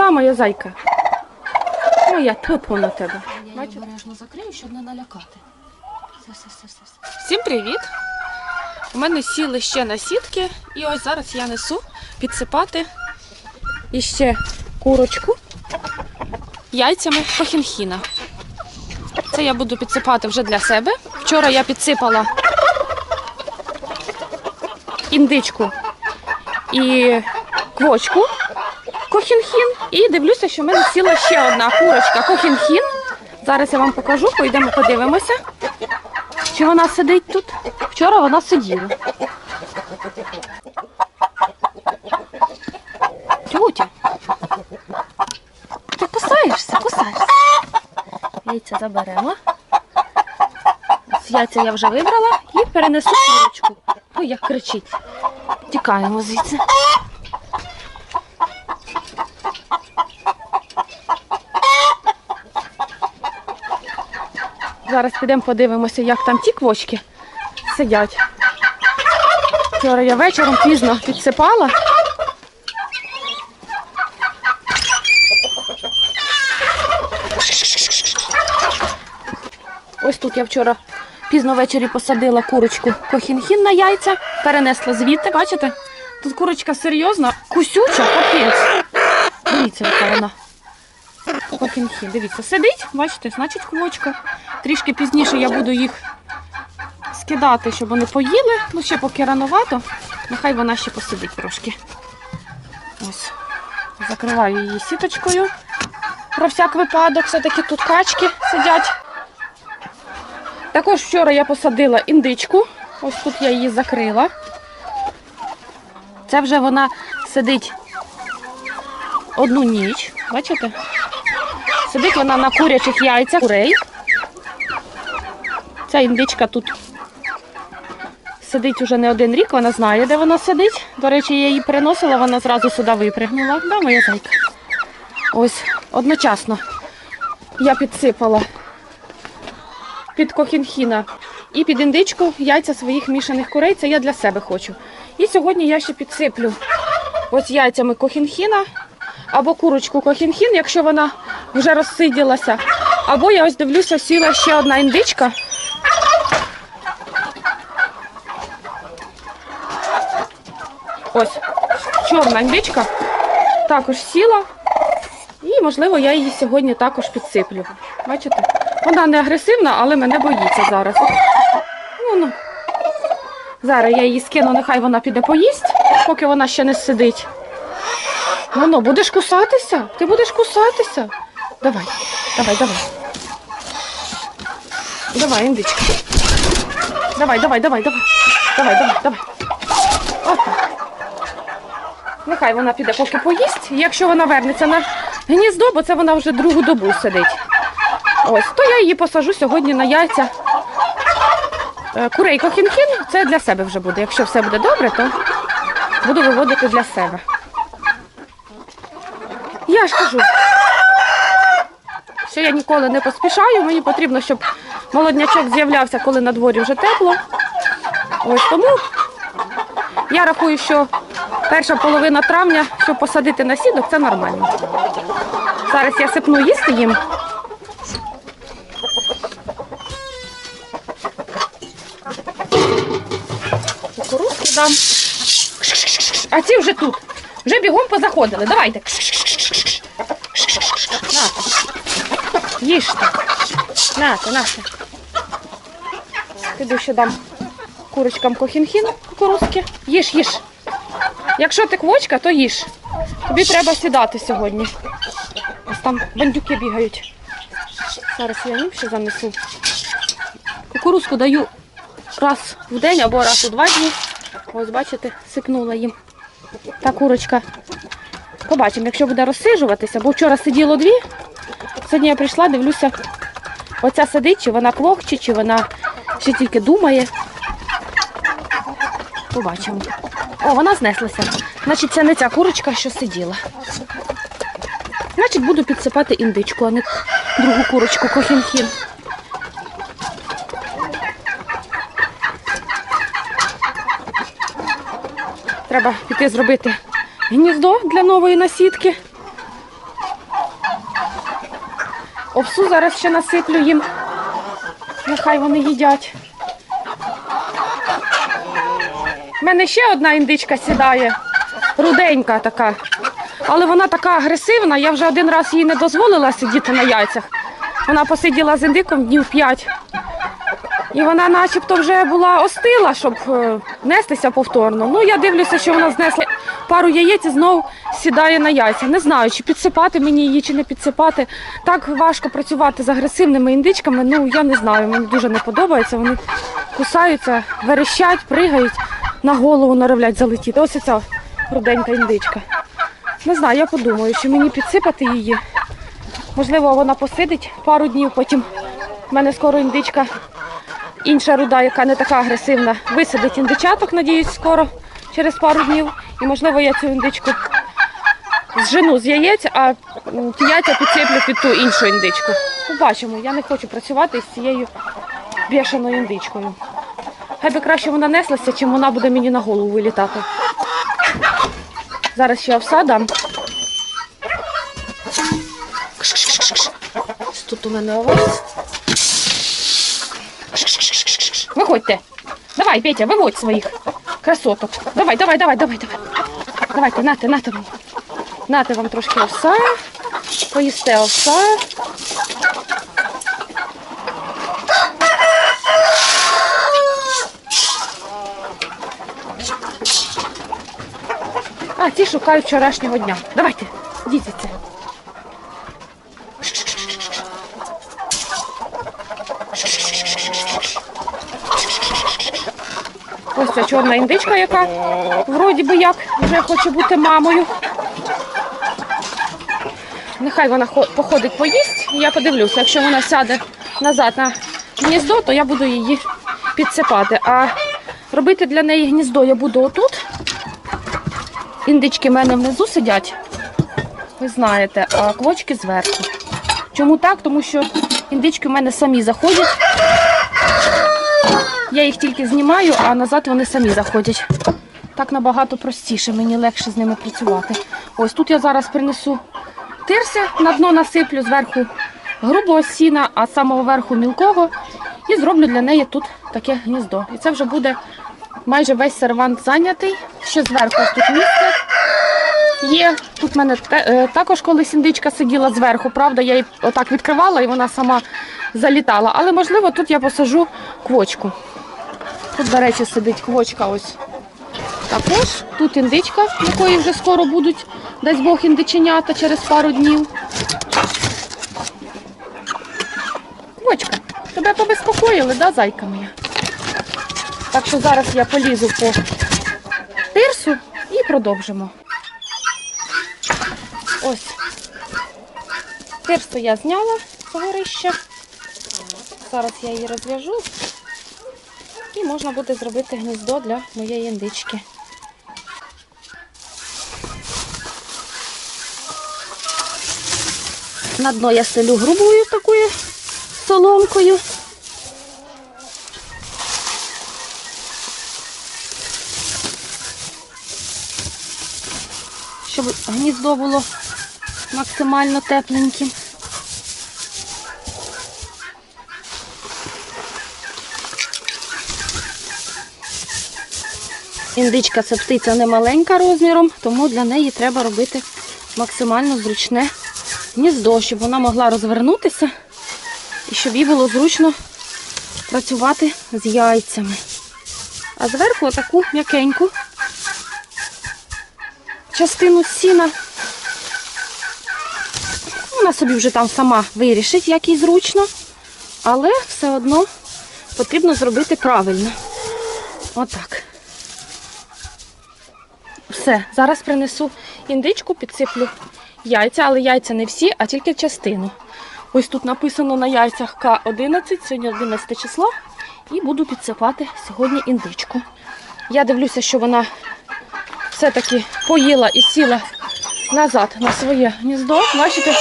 Да, моя зайка. Моя типу на тебе. Я її обережно закрию, щоб не налякати. Все, все, все, все. все. Всім привіт! У мене сіли ще на сітки, і ось зараз я несу підсипати іще курочку яйцями кохінхіна. Це я буду підсипати вже для себе. Вчора я підсипала індичку і квочку кохінхін. І дивлюся, що в мене сіла ще одна курочка кохінхін. Зараз я вам покажу, пойдемо подивимося. Чи вона сидить тут? Вчора вона сиділа. Тютя. Ти кусаєшся, кусаєшся. Яйця заберемо. Ось яйця я вже вибрала і перенесу курочку. Ой, як кричить. Тікаємо звідси. Зараз підемо подивимося, як там ті квочки сидять. Вчора я вечором пізно підсипала. Ось тут я вчора пізно ввечері посадила курочку кохінхін на яйця, перенесла звідти. Бачите? Тут курочка серйозна, кусюча, капець. Дивіться, яка вона. Кохінхін, дивіться, сидить, бачите, значить квочка. Трішки пізніше я буду їх скидати, щоб вони поїли. Ну, ще поки рановато. Нехай вона ще посидить трошки. Ось. Закриваю її сіточкою. Про всяк випадок, все-таки тут качки сидять. Також вчора я посадила індичку. Ось тут я її закрила. Це вже вона сидить одну ніч. Бачите? Сидить вона на курячих яйцях курей. Ця індичка тут сидить уже не один рік, вона знає, де вона сидить. До речі, я її переносила, вона зразу сюди випригнула. Да, моя зайка. Ось одночасно я підсипала під кохінхіна і під індичку яйця своїх мішаних курей. Це я для себе хочу. І сьогодні я ще підсиплю ось яйцями кохінхіна або курочку кохінхін, якщо вона вже розсиділася. Або я ось дивлюся, сіла ще одна індичка. Ось чорна індичка також сіла. І, можливо, я її сьогодні також підсиплю. Бачите? Вона не агресивна, але мене боїться зараз. Ну, ну. Зараз я її скину, нехай вона піде поїсть, поки вона ще не сидить. Ну, будеш кусатися? Ти будеш кусатися. Давай, давай, давай. Давай, індичка. Давай, давай, давай, давай. Давай, давай, давай. Отак. Нехай вона піде поки поїсть. Якщо вона вернеться на гніздо, бо це вона вже другу добу сидить. Ось, то я її посажу сьогодні на яйця. Е, Курей кохінхін, це для себе вже буде. Якщо все буде добре, то буду виводити для себе. Я ж кажу, що я ніколи не поспішаю. Мені потрібно, щоб молоднячок з'являвся, коли на дворі вже тепло. Ось тому я рахую, що перша половина травня, щоб посадити на сідок, це нормально. Зараз я сипну їсти їм. Кукурузки дам. А ці вже тут. Вже бігом позаходили. Давайте. Їжте. Нате, нате. Піду ще дам курочкам кохінхін кукурузки. Їж, їж. Якщо ти квочка, то їж. Тобі треба сідати сьогодні. Ось там бандюки бігають. Зараз я їм ще занесу. Кукурузку даю раз в день або раз у два дні. Ось бачите, сипнула їм. Та курочка. Побачимо, якщо буде розсиджуватися, бо вчора сиділо дві. Сьогодні я прийшла, дивлюся, оця сидить, чи вона квохче, чи вона ще тільки думає. Побачимо. О, вона знеслася. Значить, це не ця курочка, що сиділа. Значить, буду підсипати індичку, а не другу курочку кохінхін. Треба піти зробити гніздо для нової насідки. Овсу зараз ще насиплю їм. Нехай вони їдять. У мене ще одна індичка сідає, руденька така. Але вона така агресивна, я вже один раз їй не дозволила сидіти на яйцях. Вона посиділа з індиком днів п'ять. І вона начебто вже була остила, щоб е, нестися повторно. Ну, я дивлюся, що вона знесла пару яєць і знов сідає на яйця. Не знаю, чи підсипати мені її, чи не підсипати. Так важко працювати з агресивними індичками. Ну, я не знаю, мені дуже не подобається. Вони кусаються, верещать, пригають, на голову норовлять залетіти. Ось ця руденька індичка. Не знаю, я подумаю, чи мені підсипати її. Можливо, вона посидить пару днів, потім в мене скоро індичка інша руда, яка не така агресивна, висадить індичаток, надіюсь, скоро, через пару днів. І, можливо, я цю індичку зжену з яєць, а ті яйця підсиплю під ту іншу індичку. Побачимо, я не хочу працювати з цією бешеною індичкою. Хай би краще вона неслася, чим вона буде мені на голову вилітати. Зараз ще овса дам. Тут у мене овець. Виходьте. Давай, Петя, виводь своїх красоток. Давай, давай, давай, давай, давай. Давайте, нате, нате вам. Нате вам трошки овса. Поїсте овса. А, ті шукають вчорашнього дня. Давайте, йдіть звідси. Чорна індичка, яка вроді би як вже хоче бути мамою. Нехай вона походить поїсть, і я подивлюся. Якщо вона сяде назад на гніздо, то я буду її підсипати. А робити для неї гніздо я буду отут. Індички в мене внизу сидять, ви знаєте, а квочки зверху. Чому так? Тому що індички в мене самі заходять. Я їх тільки знімаю, а назад вони самі заходять. Так набагато простіше, мені легше з ними працювати. Ось тут я зараз принесу тирси, на дно насиплю зверху грубого сіна, а з самого верху мілкого. І зроблю для неї тут таке гніздо. І це вже буде майже весь сервант зайнятий. Ще зверху тут місце є. Тут в мене е, також колись індичка сиділа зверху, правда, я її отак відкривала і вона сама залітала. Але можливо тут я посажу квочку. Тут, до речі, сидить квочка ось також. Тут індичка, якої вже скоро будуть, дасть Бог індиченята через пару днів. Квочка, тебе побезпокоїли, да, зайка моя? Так що зараз я полізу по тирсу і продовжимо. Ось. Тирсу я зняла з горища. Зараз я її розв'яжу. І можна буде зробити гніздо для моєї індички. На дно я стелю грубою такою соломкою. Щоб гніздо було максимально тепленьким. Індичка це птиця не маленька розміром, тому для неї треба робити максимально зручне гніздо, щоб вона могла розвернутися і щоб їй було зручно працювати з яйцями. А зверху отаку м'якеньку частину сіна. Вона собі вже там сама вирішить, як їй зручно, але все одно потрібно зробити правильно. Отак. Все, зараз принесу індичку, підсиплю яйця, але яйця не всі, а тільки частину. Ось тут написано на яйцях К11, сьогодні 11 число, і буду підсипати сьогодні індичку. Я дивлюся, що вона все-таки поїла і сіла назад на своє гніздо. Бачите,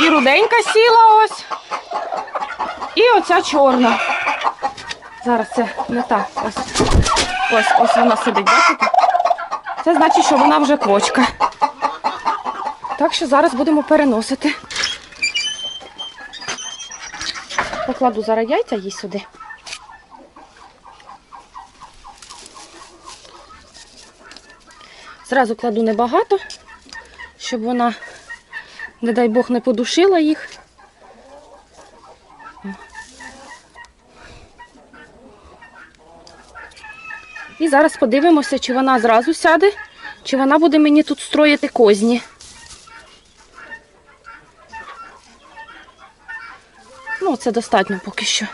і руденька сіла ось, і оця чорна. Зараз це не так. Ось, ось, ось вона сидить, бачите? Це значить, що вона вже квочка. Так що зараз будемо переносити. Покладу зараз яйця їй сюди. Зразу кладу небагато, щоб вона, не дай Бог, не подушила їх. І зараз подивимося, чи вона зразу сяде, чи вона буде мені тут строїти козні. Ну, це достатньо поки що.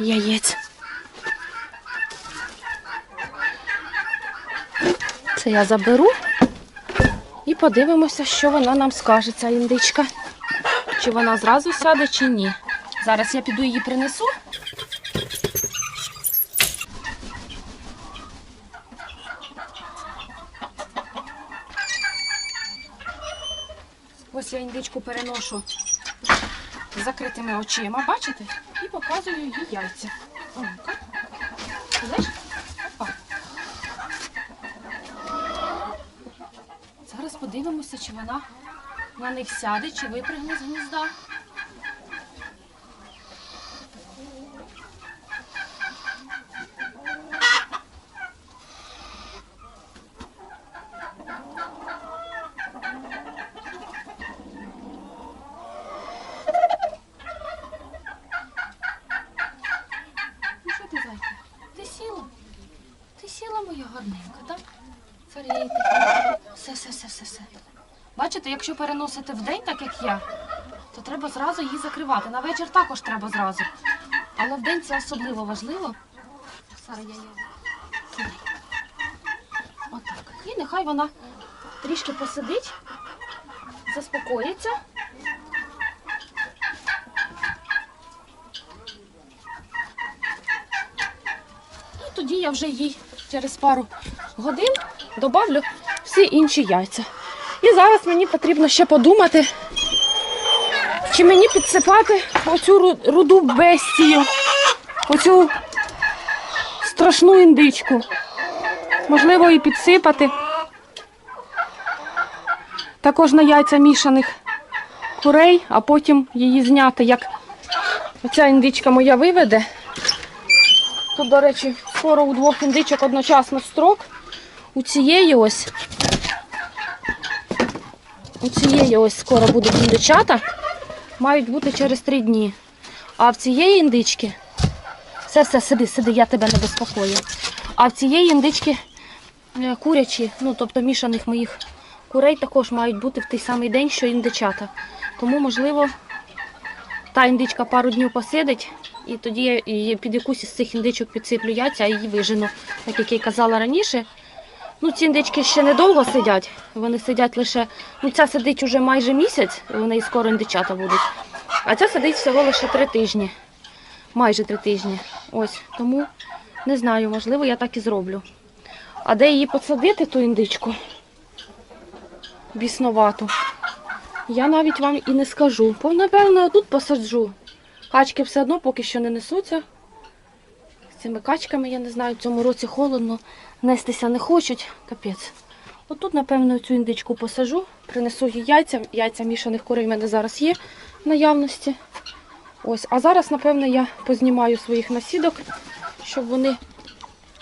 Яєць. Це я заберу і подивимося, що вона нам скаже, ця індичка. Чи вона зразу сяде, чи ні. Зараз я піду її принесу. Я індичку переношу з закритими очима, бачите? І показую її яйця. Опа. Зараз подивимося, чи вона на них сяде, чи випригне з гнізда. Ну що ти, зайка? Ти сіла? Ти сіла, моя гарненька, так? Фарей такі. Все, все, все, все, все. Бачите, якщо переносити в день, так як я, то треба зразу її закривати. На вечір також треба зразу. Але в день це особливо важливо. Зараз я її. Отак. І нехай вона трішки посидить, заспокоїться. І тоді я вже їй через пару годин добавлю всі інші яйця. І зараз мені потрібно ще подумати, чи мені підсипати оцю руду бестію, оцю страшну індичку. Можливо, і підсипати. Також на яйця мішаних курей, а потім її зняти, як оця індичка моя виведе. Тут, до речі, скоро у двох індичок одночасно строк. У цієї ось. У цієї ось скоро будуть індичата. Мають бути через три дні. А в цієї індички. Все, все, сиди, сиди, я тебе не безпокою. А в цієї індички е, курячі, ну тобто мішаних моїх курей також мають бути в той самий день, що індичата. Тому, можливо, та індичка пару днів посидить, і тоді я під якусь із цих індичок підсиплю яйця, а її вижену, так як я й казала раніше. Ну, ці індички ще недовго сидять. Вони сидять лише. Ну, ця сидить уже майже місяць, вони і скоро індичата будуть. А ця сидить всього лише три тижні. Майже три тижні. Ось. Тому не знаю, можливо, я так і зроблю. А де її посадити, ту індичку? Біснувату. Я навіть вам і не скажу. Бо, напевно, тут посаджу. Качки все одно поки що не несуться. Цими качками, я не знаю, в цьому році холодно, нестися не хочуть. Капець. Отут, напевно, цю індичку посажу, принесу їй яйця. Яйця мішаних курей в мене зараз є в наявності. Ось. А зараз, напевно, я познімаю своїх насідок, щоб вони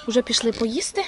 вже пішли поїсти.